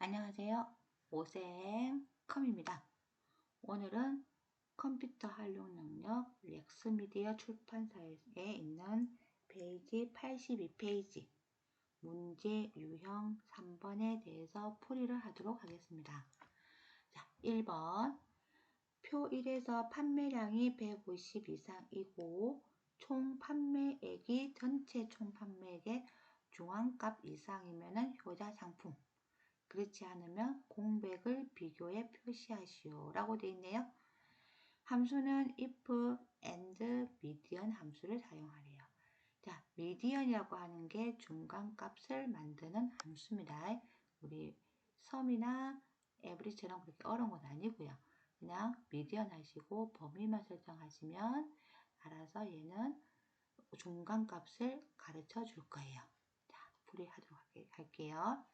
안녕하세요. 오생 컴입니다. 오늘은 컴퓨터 활용 능력 렉스미디어 출판사에 있는 페이지 82페이지 문제 유형 3번에 대해서 풀이를 하도록 하겠습니다. 자, 1번 표 1에서 판매량이 150 이상이고 총 판매액이 전체 총 판매액의 중앙값 이상이면 효자 상품 그렇지 않으면 공백을 비교해 표시하시오 라고 되어 있네요. 함수는 if, and, median 함수를 사용하래요. 자, median이라고 하는 게 중간값을 만드는 함수입니다. 우리 썸이나 에브리처럼 그렇게 어려운 건 아니고요. 그냥 median 하시고 범위만 설정하시면 알아서 얘는 중간값을 가르쳐 줄 거예요. 자, 풀이하도록 할게요.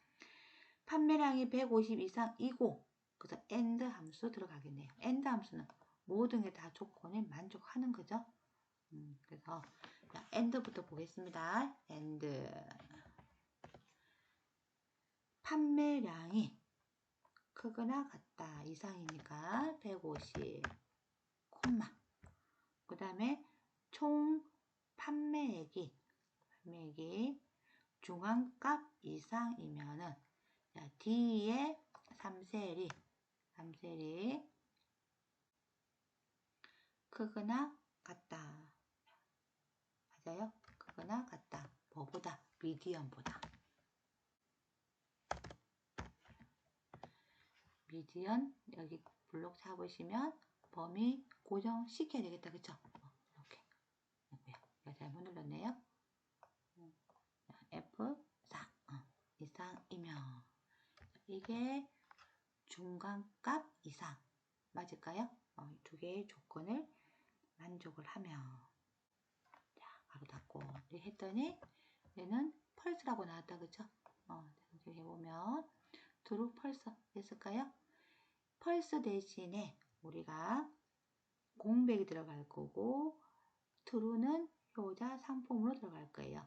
판매량이 150 이상이고 그래서 AND 함수 들어가겠네요. AND 함수는 모든 게 다 조건에 만족하는 거죠. 음, 그래서 자, AND부터 보겠습니다. AND 판매량이 크거나 같다 이상이니까 150 콤마 그 다음에 총 판매액이 판매액이 중앙값 이상이면은 자, D의 3셀이 3셀이 크거나 같다. 맞아요? 크거나 같다. 뭐보다? 미디언보다. 미디언 여기 블록 잡으시면 범위 고정시켜야 되겠다. 그쵸? 어, 이렇게. 잘못 눌렀네요. F4 어, 이상이면 이게 중간값 이상 맞을까요? 어, 두 개의 조건을 만족을 하면 자 바로 닫고 했더니 얘는 펄스라고 나왔다 그죠? 어, 이렇게 해보면 트루 펄스 됐을까요? 펄스 대신에 우리가 공백이 들어갈 거고 트루는 효자 상품으로 들어갈 거예요.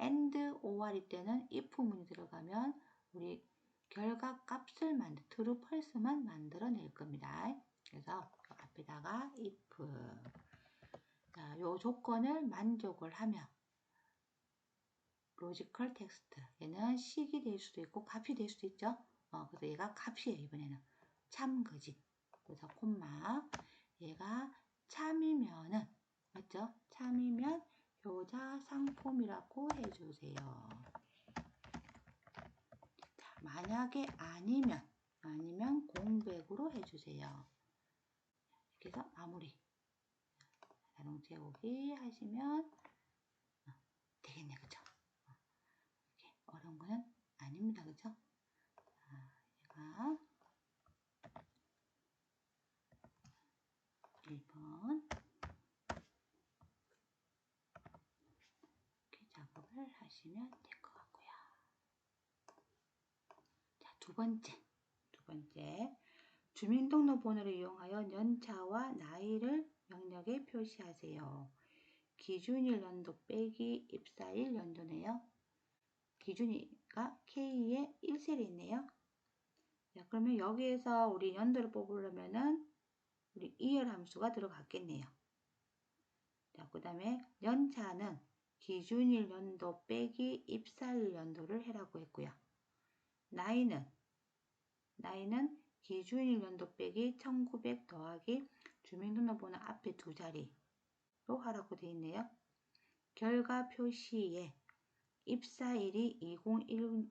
and or일 때는 if문이 들어가면 우리 결과 값을 만들, true, false만 만들어낼 겁니다. 그래서 앞에다가 if 자, 요 조건을 만족을 하면 로지컬 텍스트 얘는 식이 될 수도 있고 값이 될 수도 있죠. 어, 그래서 얘가 값이에요. 이번에는 참 거짓. 그래서 콤마 얘가 참이면은 맞죠? 참이면 효자 상품이라고 해주세요. 만약에 아니면 아니면 공백으로 해주세요. 이렇게 해서 마무리. 자동 채우기 하시면 어, 되겠네, 그죠? 이렇게 어려운 거는 아닙니다, 그죠? 얘가 1번 이렇게 작업을 하시면 됩니다. 두 번째, 두 번째, 주민등록번호를 이용하여 연차와 나이를 명령에 표시하세요. 기준일 연도 빼기 입사일 연도네요. 기준이가 K의 1셀이 있네요. 자, 그러면 여기에서 우리 연도를 뽑으려면은 우리 2열 함수가 들어갔겠네요. 자, 그 다음에 연차는 기준일 연도 빼기 입사일 연도를 해라고 했고요. 나이는 나이는 기준일 연도 빼기 1900 더하기 주민등록번호 앞에 두 자리로 하라고 되어 있네요. 결과 표시에 입사일이 2010,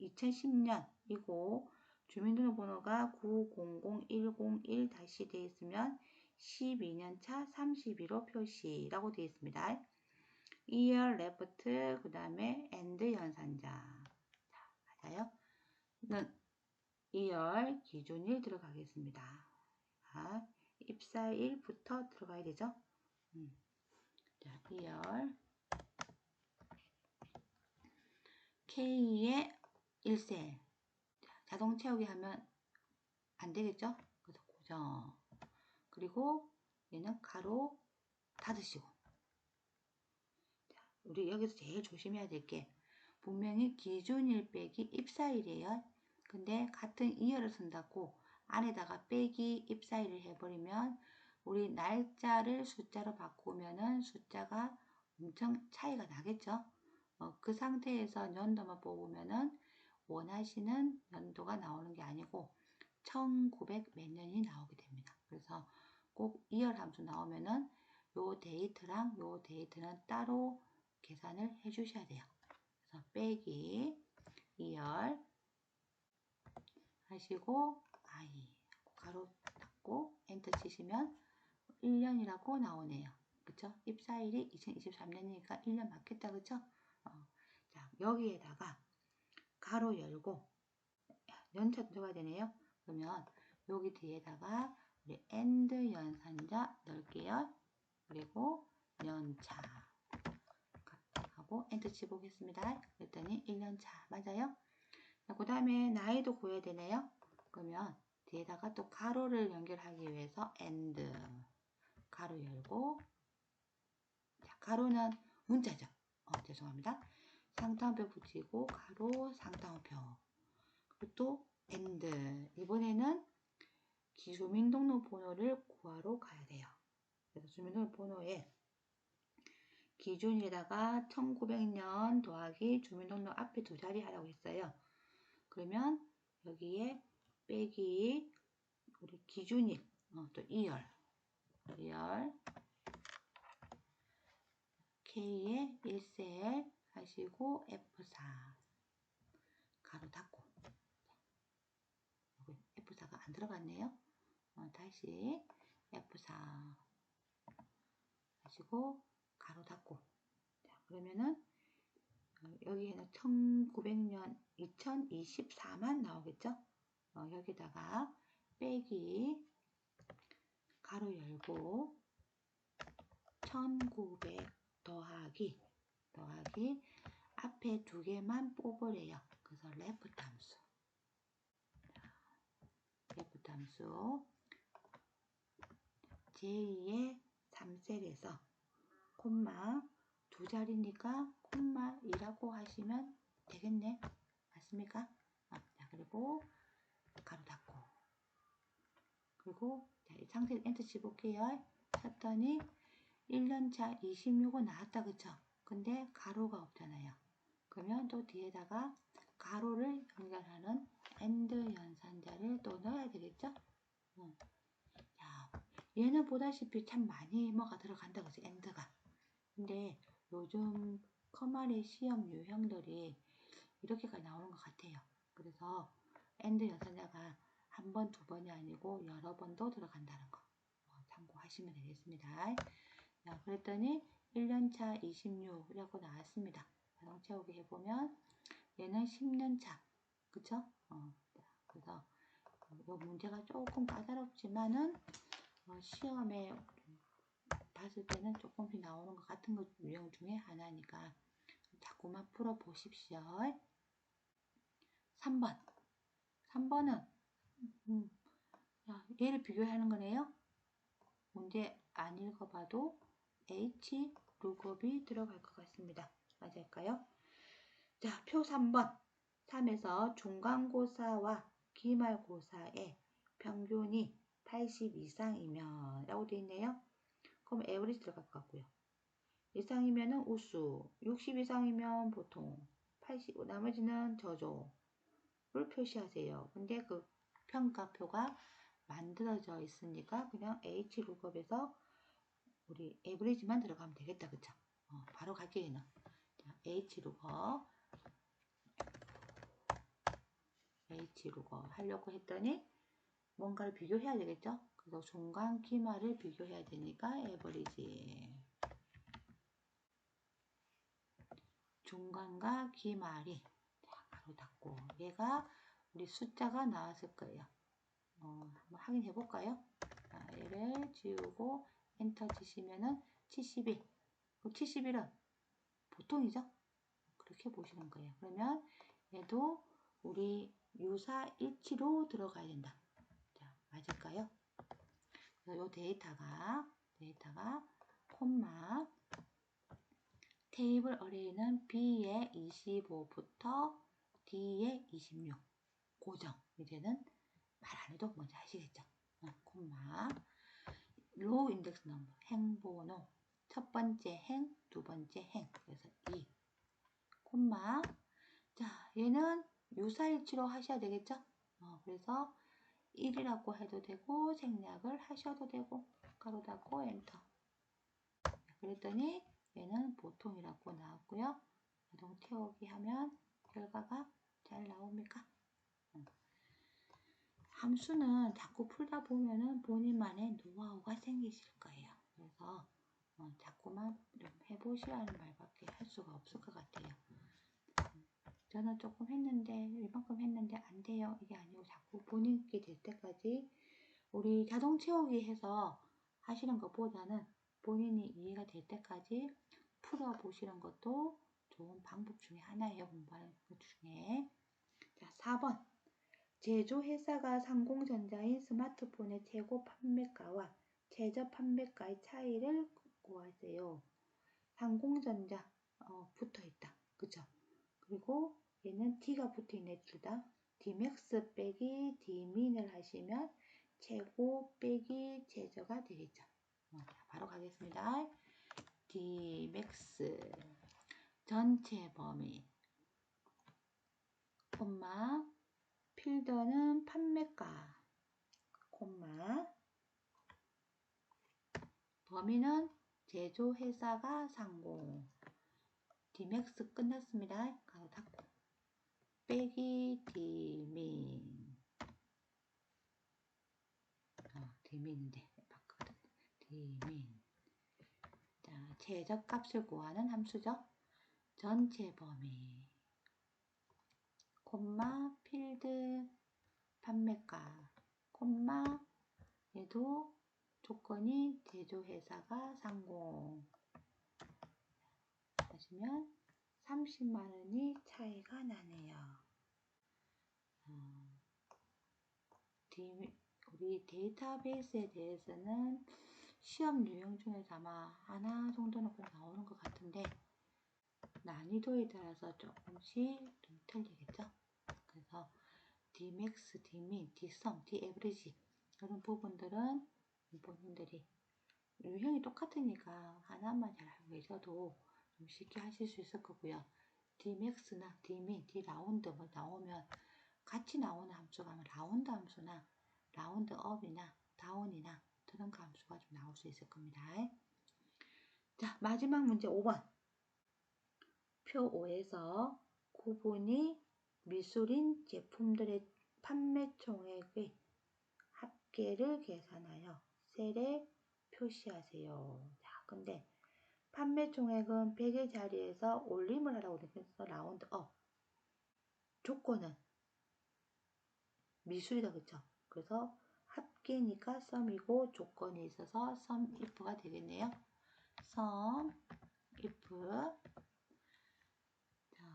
2010년이고 주민등록번호가 900101 다시 되어 있으면 12년차 32로 표시라고 되어 있습니다. 2열 레프트 그 다음에 엔드 연산자 자, 맞아요. 는 2열 기준일 들어가겠습니다. 자, 입사일부터 들어가야 되죠. 음. 자, 2열 K의 1셀 자동 채우기 하면 안 되겠죠? 그래서 고정 그리고 얘는 가로 닫으시고 자, 우리 여기서 제일 조심해야 될 게 분명히 기준일 빼기 입사일이에요. 근데 같은 이어를 쓴다고 안에다가 빼기 입사일을 해버리면 우리 날짜를 숫자로 바꾸면은 숫자가 엄청 차이가 나겠죠. 어, 그 상태에서 연도만 뽑으면은 원하시는 연도가 나오는 게 아니고 1900 몇 년이 나오게 됩니다. 그래서 꼭 이열 함수 나오면은 요 데이트랑 요 데이트는 따로 계산을 해 주셔야 돼요. 그래서 빼기 2열 하시고 i 가로 닫고 엔터 치시면 1년이라고 나오네요. 그쵸? 입사일이 2023년이니까 1년 맞겠다. 그쵸? 어. 자, 여기에다가 가로 열고 연차 들어가야 되네요. 그러면 여기 뒤에다가 우리 엔드 연산자 넣을게요. 그리고 연차 하고 엔터 치보겠습니다. 그랬더니 1년차 맞아요? 그 다음에 나이도 구해야 되네요. 그러면 뒤에다가 또 가로를 연결하기 위해서 AND 가로 열고 자, 가로는 문자죠. 어, 죄송합니다. 상당표 붙이고 가로 상당표 그리고 또 AND 이번에는 기주민등록번호를 구하러 가야 돼요. 그래서 주민등록번호에 기준에다가 1900년 더하기 주민등록 앞에 두 자리 하라고 했어요. 그러면 여기에 빼기 우리 기준일 어, 또 2열. 2열. K에 1셀 하시고 F4 가로 닫고. F4가 안 들어갔네요. 어, 다시 F4 하시고 가로 닫고. 자, 그러면은 어, 여기에는 1900년 2024만 나오겠죠? 어, 여기다가 빼기 가로 열고 1900 더하기 더하기 앞에 두 개만 뽑으래요. 그래서 레프트 함수 레프트 함수 제2의 3셀에서 콤마 두 자리니까 콤마 2라고 하시면 되겠네. 맞습니까? 아, 자, 그리고 가로 닫고 그리고 자, 이 상태를 엔터 치볼게요. 쳤더니 1년차 26은 나왔다 그쵸? 근데 가로가 없잖아요. 그러면 또 뒤에다가 가로를 연결하는 엔드 연산자를 또 넣어야 되겠죠? 어. 자, 얘는 보다시피 참 많이 뭐가 들어간다 그죠? 엔드가. 근데 요즘 커말의 시험 유형들이 이렇게까지 나오는 것 같아요. 그래서 엔드 연산자가 한 번, 두 번이 아니고 여러 번도 들어간다는 거 어, 참고하시면 되겠습니다. 자, 그랬더니 1년차 26이라고 나왔습니다. 자동 채우기 해보면 얘는 10년차 그쵸? 어, 그래서 이 문제가 조금 까다롭지만은 어, 시험에 봤을 때는 조금씩 나오는 것 같은 것 유형 중에 하나니까 자꾸만 풀어 보십시오. 3번 3번은 음, 야, 얘를 비교하는 거네요. 문제 안 읽어봐도 H 룩업이 들어갈 것 같습니다. 맞을까요? 자, 표 3번. 3에서 중간고사와 기말고사의 평균이 80 이상이면 라고 되어 있네요. 그럼 에버리지 들어갈 것 같고요. 이상이면은 우수, 60 이상이면 보통, 80, 나머지는 저조를 표시하세요. 근데 그 평가표가 만들어져 있으니까 그냥 H 룩업에서 우리 에브리지만 들어가면 되겠다. 그쵸? 어, 바로 갈게요. 얘는. 자, H 룩업 H 룩업 하려고 했더니 뭔가를 비교해야 되겠죠? 그래서 중간 기말을 비교해야 되니까 에버리지 중간과 기말이 자, 바로 닫고 얘가 우리 숫자가 나왔을 거예요. 어, 한번 확인해 볼까요? 자, 얘를 지우고 엔터 치시면은 71. 71은 보통이죠? 그렇게 보시는 거예요. 그러면 얘도 우리 유사일치로 들어가야 된다. 자, 맞을까요? 요 데이터가 데이터가 콤마 테이블 어레이는 B의 25부터 D의 26 고정. 이제는 말 안 해도 뭔지 아시겠죠? 어, 콤마. 로우 인덱스 넘버. 행번호. 첫 번째 행, 두 번째 행. 그래서 2. 콤마. 자, 얘는 유사일치로 하셔야 되겠죠? 어, 그래서 1이라고 해도 되고 생략을 하셔도 되고 가로 닫고 엔터. 그랬더니 얘는 보통이라고 나왔고요. 자동 태우기 하면 결과가 잘 나옵니까? 함수는 자꾸 풀다 보면은 본인만의 노하우가 생기실 거예요. 그래서 어, 자꾸만 좀 해보시라는 말밖에 할 수가 없을 것 같아요. 저는 조금 했는데 이만큼 했는데 안 돼요. 이게 아니고 자꾸 본인께 될 때까지 우리 자동 채우기 해서 하시는 것보다는 본인이 이해가 될 때까지 풀어보시는 것도 좋은 방법 중에 하나예요. 공부하는 것 중에. 자, 4번. 제조회사가 상공전자인 스마트폰의 최고 판매가와 최저 판매가의 차이를 구하세요. 상공전자 어, 붙어 있다. 그죠? 그리고 얘는 T가 붙어 있네 둘다. Dmax 빼기 D민을 하시면 최고 빼기 최저가 되겠죠. 어, 바로 가겠습니다. Dmax 전체 범위. 콤마 필더는 판매가. 콤마 범위는 제조회사가 상공. 디맥스 끝났습니다. 가로 닫고. 빼기 디민 어, 디민인데. 바꿔 디민 자 최저값을 구하는 함수죠. 전체 범위 콤마 필드 판매가 콤마 얘도 조건이 제조회사가 상공 하시면 30만원이 차이가 나네요. 어, 우리 데이터베이스에 대해서는 시험 유형 중에서 아마 하나 정도는 꼭 나오는 것 같은데 난이도에 따라서 조금씩 좀 틀리겠죠? 그래서 Dmax, Dmin, Dsum, Daverage 이런 부분들은 본인들이 유형이 똑같으니까 하나만 잘 알고 계셔도 좀 쉽게 하실 수 있을 거고요. Dmax나 Dmin, D라운드 뭐 나오면 같이 나오는 함수가 라운드 함수나 라운드 업이나 다운이나 그런 함수가 좀 나올 수 있을 겁니다. 자 마지막 문제 5번 표 5에서 구분이 미술인 제품들의 판매 총액의 합계를 계산하여 셀에 표시하세요. 자, 근데 판매 총액은 100의 자리에서 올림을 하라고 되겠어. 라운드 업. 조건은 미술이다. 그쵸? 그래서 합계니까 썸이고 조건이 있어서 썸 if가 되겠네요. 썸 if. 자,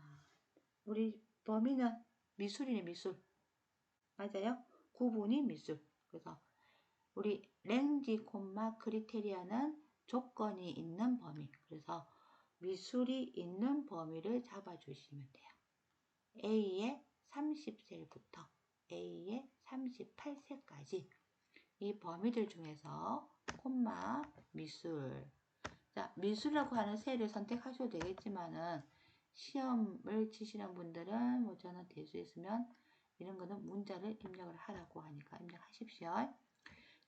우리 범위는 미술이네 미술. 맞아요? 구분이 미술. 그래서 우리 랭지 콤마 크리테리아는 조건이 있는 범위. 그래서 미술이 있는 범위를 잡아주시면 돼요. A의 30셀부터 A의 38셀까지 이 범위들 중에서 콤마 미술 자 미술이라고 하는 셀을 선택하셔도 되겠지만은 시험을 치시는 분들은 뭐 저는 있으면 이런 거는 문자를 입력을 하라고 하니까 입력하십시오.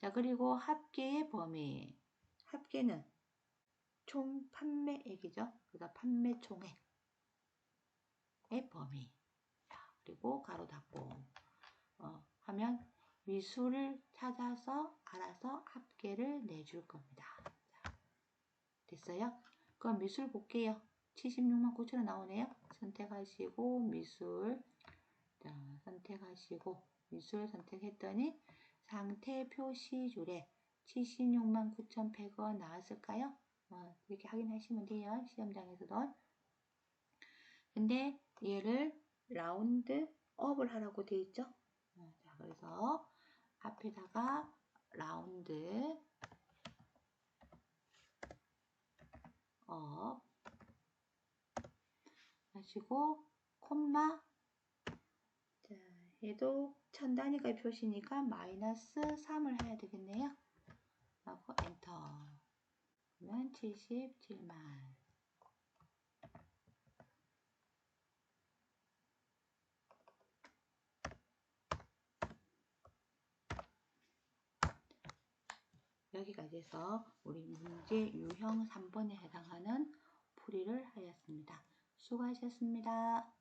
자 그리고 합계의 범위 합계는 총 판매액이죠. 그래서 판매 총액의 범위 자, 그리고 가로 닫고 어, 하면 미수를 찾아서 알아서 합계를 내줄 겁니다. 자, 됐어요? 그럼 미술 볼게요. 76만 9천원 나오네요. 선택하시고 미술 자, 선택하시고 미술 선택했더니 상태 표시 줄에 76만 9,100원 나왔을까요? 어, 이렇게 확인하시면 돼요. 시험장에서도. 근데 얘를 라운드 업을 하라고 되어 있죠. 어, 자, 그래서 앞에다가 라운드 업 하시고 콤마 자 얘도 천 단위가 표시니까 마이너스 3을 해야 되겠네요. 하고 엔터. 그러면 77만. 여기까지 해서 우리 문제 유형 3번에 해당하는 풀이를 하였습니다. 수고하셨습니다.